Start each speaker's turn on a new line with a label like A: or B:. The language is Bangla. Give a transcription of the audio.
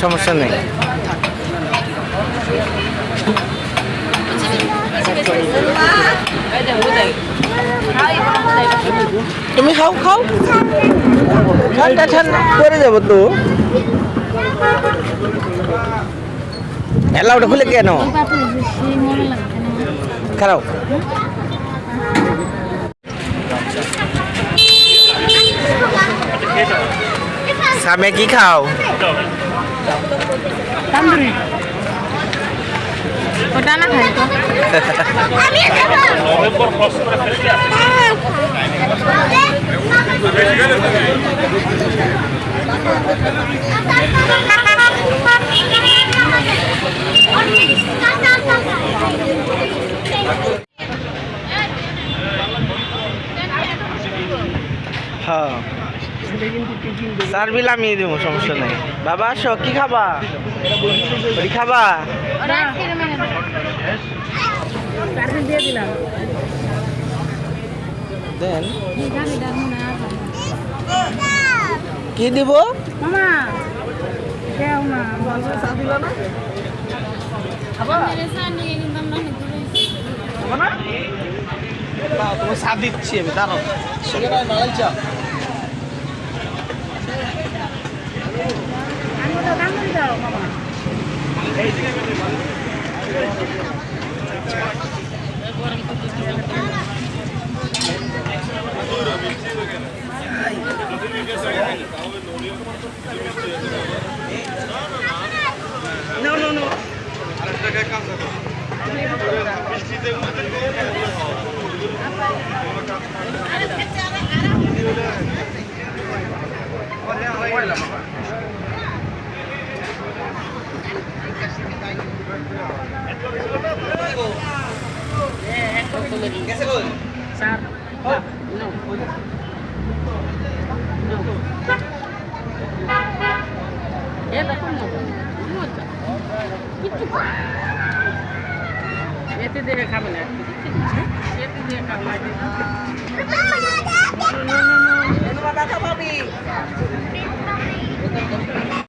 A: সমস্যা নেই। তুমি খাও খাও। ঠান্ডা ঠান্ডা। পরে যাব তো। এলা ওটা খুলে কেন? খারাপ। সামনে কি খাও?
B: তান্দুরি। ওটা না খাই তো।
A: হ্যাঁ। সার্ভিল আমি দেবো সমস্যা নেই। বাবা আসো কি খাবা? বড়ি খাবা? কি দিব? তোমার সাথ দিচ্ছি আমি দাঁড়াও।
B: Bueno, এতে দেবে খাবে না এতে দিয়ে খাবে না